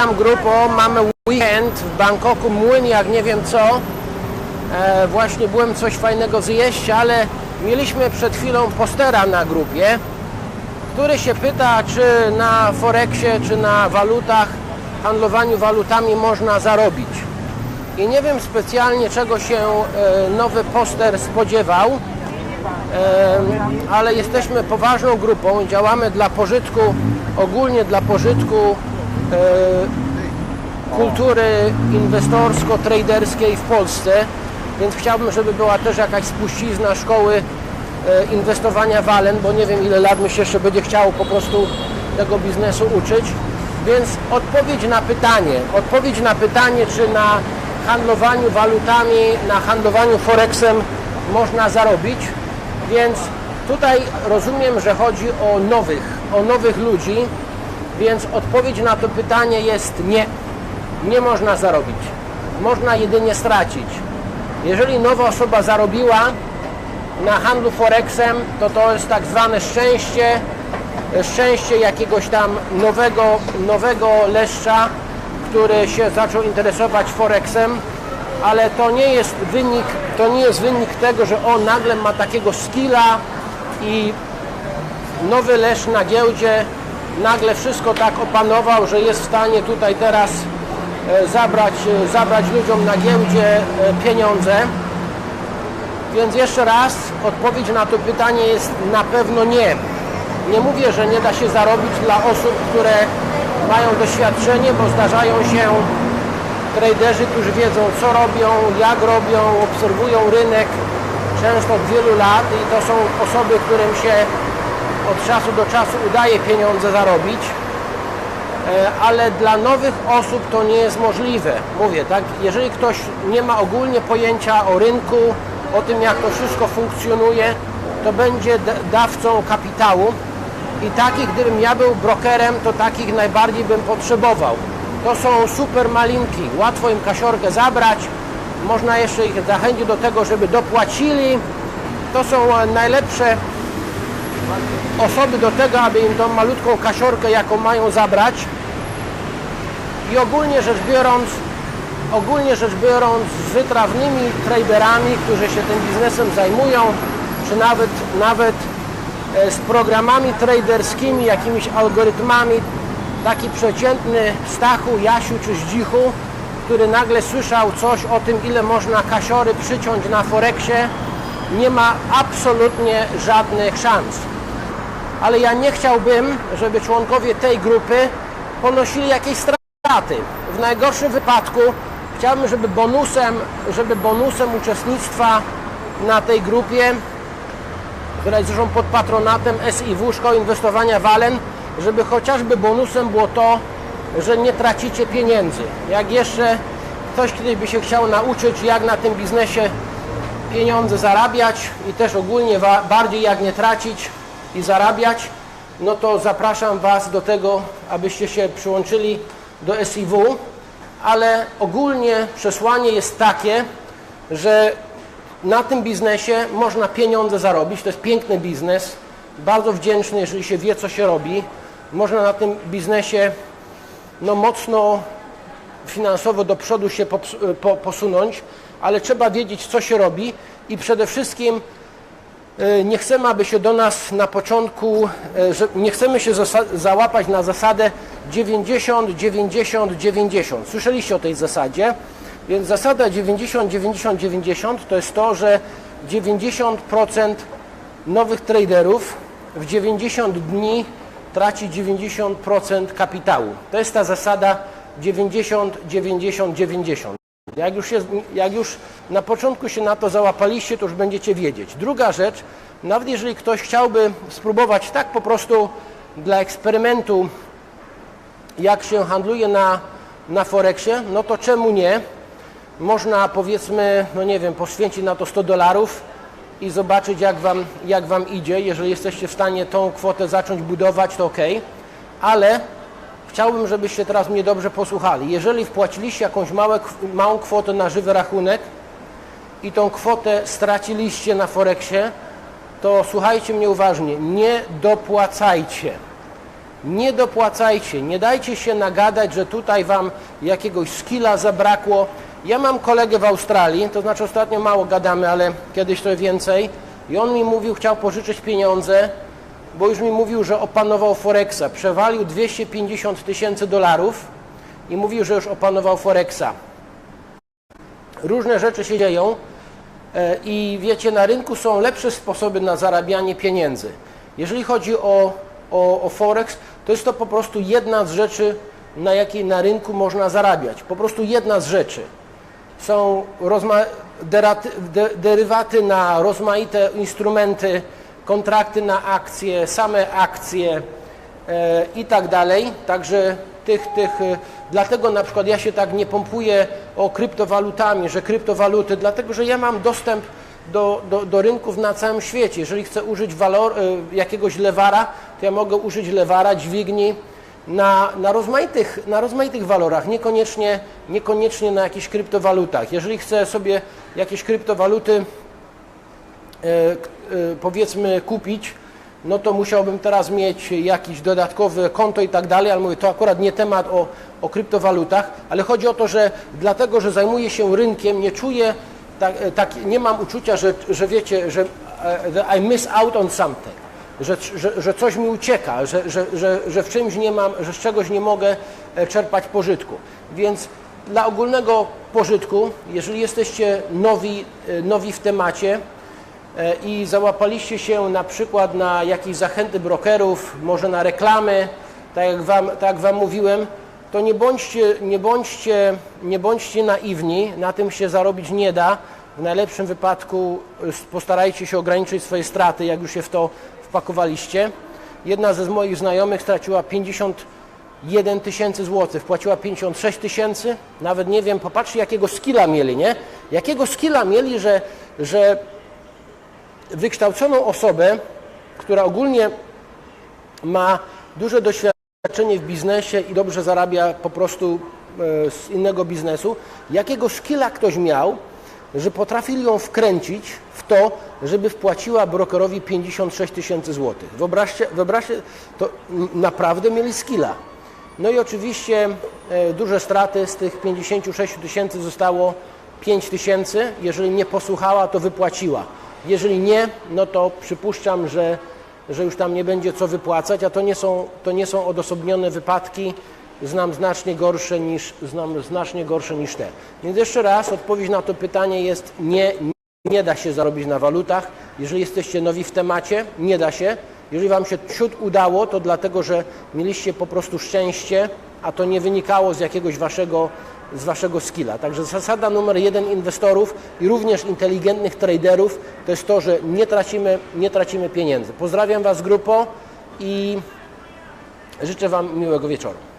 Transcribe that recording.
Witam grupo, mamy weekend w Bangkoku, młyn jak nie wiem co. E, właśnie byłem coś fajnego zjeść, ale mieliśmy przed chwilą postera na grupie, który się pyta, czy na Forexie, czy na walutach, handlowaniu walutami można zarobić. I nie wiem specjalnie czego się e, nowy poster spodziewał, e, ale jesteśmy poważną grupą, działamy dla pożytku, ogólnie dla pożytku kultury inwestorsko-traderskiej w Polsce, więc chciałbym, żeby była też jakaś spuścizna szkoły e, inwestowania walen, bo nie wiem ile lat mi się jeszcze będzie chciało po prostu tego biznesu uczyć. Więc odpowiedź na pytanie, odpowiedź na pytanie, czy na handlowaniu walutami, na handlowaniu forexem można zarobić. Więc tutaj rozumiem, że chodzi o nowych, o nowych ludzi, więc odpowiedź na to pytanie jest nie. Nie można zarobić. Można jedynie stracić. Jeżeli nowa osoba zarobiła na handlu forexem, to to jest tak zwane szczęście, szczęście jakiegoś tam nowego, nowego leszcza, który się zaczął interesować forexem, ale to nie jest wynik, to nie jest wynik tego, że on nagle ma takiego skilla i nowy lesz na giełdzie nagle wszystko tak opanował, że jest w stanie tutaj teraz e, zabrać, e, zabrać ludziom na giełdzie e, pieniądze. Więc jeszcze raz odpowiedź na to pytanie jest na pewno nie. Nie mówię, że nie da się zarobić dla osób, które mają doświadczenie, bo zdarzają się traderzy, którzy wiedzą co robią, jak robią, obserwują rynek często od wielu lat i to są osoby, którym się od czasu do czasu udaje pieniądze zarobić, E, ale dla nowych osób to nie jest możliwe. Mówię, tak, jeżeli ktoś nie ma ogólnie pojęcia o rynku, o tym jak to wszystko funkcjonuje, to będzie dawcą kapitału i takich, gdybym ja był brokerem, to takich najbardziej bym potrzebował. To są super malinki, łatwo im kasiorkę zabrać, można jeszcze ich zachęcić do tego, żeby dopłacili. To są najlepsze osoby do tego, aby im tą malutką kasiorkę, jaką mają zabrać. I ogólnie rzecz biorąc, ogólnie rzecz biorąc, z wytrawnymi traderami, którzy się tym biznesem zajmują, czy nawet, nawet e, z programami traderskimi, jakimiś algorytmami, taki przeciętny Stachu, Jasiu czy Zdzichu, który nagle słyszał coś o tym, ile można kasiory przyciąć na Forexie, nie ma absolutnie żadnych szans ale ja nie chciałbym, żeby członkowie tej grupy ponosili jakieś straty. W najgorszym wypadku chciałbym, żeby bonusem, żeby bonusem uczestnictwa na tej grupie, która jest zresztą pod patronatem SIW, Szkoły Inwestowania Walen, żeby chociażby bonusem było to, że nie tracicie pieniędzy. Jak jeszcze ktoś kiedyś by się chciał nauczyć, jak na tym biznesie pieniądze zarabiać i też ogólnie bardziej jak nie tracić i zarabiać, no to zapraszam Was do tego, abyście się przyłączyli do SIW, ale ogólnie przesłanie jest takie, że na tym biznesie można pieniądze zarobić, to jest piękny biznes, bardzo wdzięczny, jeżeli się wie, co się robi. Można na tym biznesie no, mocno finansowo do przodu się posunąć, ale trzeba wiedzieć, co się robi i przede wszystkim nie chcemy, aby się do nas na początku, e, nie chcemy się załapać na zasadę 90, 90, 90. Słyszeliście o tej zasadzie? Więc zasada 90, 90, 90 to jest to, że 90% nowych traderów w 90 dni traci 90% kapitału. To jest ta zasada 90, 90, 90. Jak już, jest, jak już na początku się na to załapaliście, to już będziecie wiedzieć. Druga rzecz, nawet jeżeli ktoś chciałby spróbować tak po prostu dla eksperymentu, jak się handluje na, na Forexie, no to czemu nie? Można powiedzmy, no nie wiem, poświęcić na to 100 dolarów i zobaczyć jak wam, jak wam idzie. Jeżeli jesteście w stanie tą kwotę zacząć budować, to ok. Ale chciałbym, żebyście teraz mnie dobrze posłuchali. Jeżeli wpłaciliście jakąś małe, małą kwotę na żywy rachunek i tą kwotę straciliście na Forexie, to słuchajcie mnie uważnie, nie dopłacajcie. Nie dopłacajcie, nie dajcie się nagadać, że tutaj Wam jakiegoś skilla zabrakło. Ja mam kolegę w Australii, to znaczy ostatnio mało gadamy, ale kiedyś trochę więcej. I on mi mówił, chciał pożyczyć pieniądze, bo już mi mówił, że opanował Forexa. Przewalił 250 tysięcy dolarów i mówił, że już opanował Forexa. Różne rzeczy się dzieją e, i wiecie, na rynku są lepsze sposoby na zarabianie pieniędzy. Jeżeli chodzi o, o, o Forex, to jest to po prostu jedna z rzeczy, na jakiej na rynku można zarabiać. Po prostu jedna z rzeczy. Są derywaty na rozmaite instrumenty, kontrakty na akcje, same akcje e, i tak dalej. Także tych, tych, e, dlatego na przykład ja się tak nie pompuję o kryptowalutami, że kryptowaluty, dlatego że ja mam dostęp do, do, do rynków na całym świecie. Jeżeli chcę użyć walor, e, jakiegoś lewara, to ja mogę użyć lewara, dźwigni na, na, rozmaitych, na rozmaitych walorach, niekoniecznie, niekoniecznie na jakichś kryptowalutach. Jeżeli chcę sobie jakieś kryptowaluty powiedzmy kupić, no to musiałbym teraz mieć jakieś dodatkowe konto i tak dalej, ale mówię, to akurat nie temat o, o kryptowalutach, ale chodzi o to, że dlatego, że zajmuję się rynkiem, nie czuję, tak, e, tak, nie mam uczucia, że, że wiecie, że e, I miss out on something, że, że, że coś mi ucieka, że, że, że, że w czymś nie mam, że z czegoś nie mogę e, czerpać pożytku. Więc dla ogólnego pożytku, jeżeli jesteście nowi, e, nowi w temacie, e, i załapaliście się na przykład na jakieś zachęty brokerów, może na reklamy, tak jak wam, tak jak wam mówiłem, to nie bądźcie, nie, bądźcie, nie bądźcie naiwni, na tym się zarobić nie da. W najlepszym wypadku y, postarajcie się ograniczyć swoje straty, jak już się w to wpakowaliście. Jedna ze moich znajomych straciła 51 tysięcy złotych, wpłaciła 56 tysięcy, nawet nie wiem, popatrzcie jakiego skilla mieli, nie? Jakiego skilla mieli, że, że wykształconą osobę, która ogólnie ma duże doświadczenie w biznesie i dobrze zarabia po prostu e, z innego biznesu, jakiego skilla ktoś miał, że potrafili ją wkręcić w to, żeby wpłaciła brokerowi 56 tysięcy złotych. Wyobraźcie, wyobraźcie, to naprawdę mieli skilla. No i oczywiście e, duże straty, z tych 56 tysięcy zostało 5 tysięcy. Jeżeli nie posłuchała, to wypłaciła. Jeżeli nie, no to przypuszczam, że, że już tam nie będzie co wypłacać, a to nie są, to nie są odosobnione wypadki. Znam znacznie gorsze niż, znam znacznie gorsze niż te. Więc jeszcze raz odpowiedź na to pytanie jest nie, nie da się zarobić na walutach. Jeżeli jesteście nowi w temacie, nie da się. Jeżeli Wam się ciut udało, to dlatego, że mieliście po prostu szczęście, a to nie wynikało z jakiegoś Waszego, z waszego skilla. Także zasada numer jeden inwestorów i również inteligentnych traderów to jest to, że nie tracimy, nie tracimy pieniędzy. Pozdrawiam Was grupo i życzę Wam miłego wieczoru.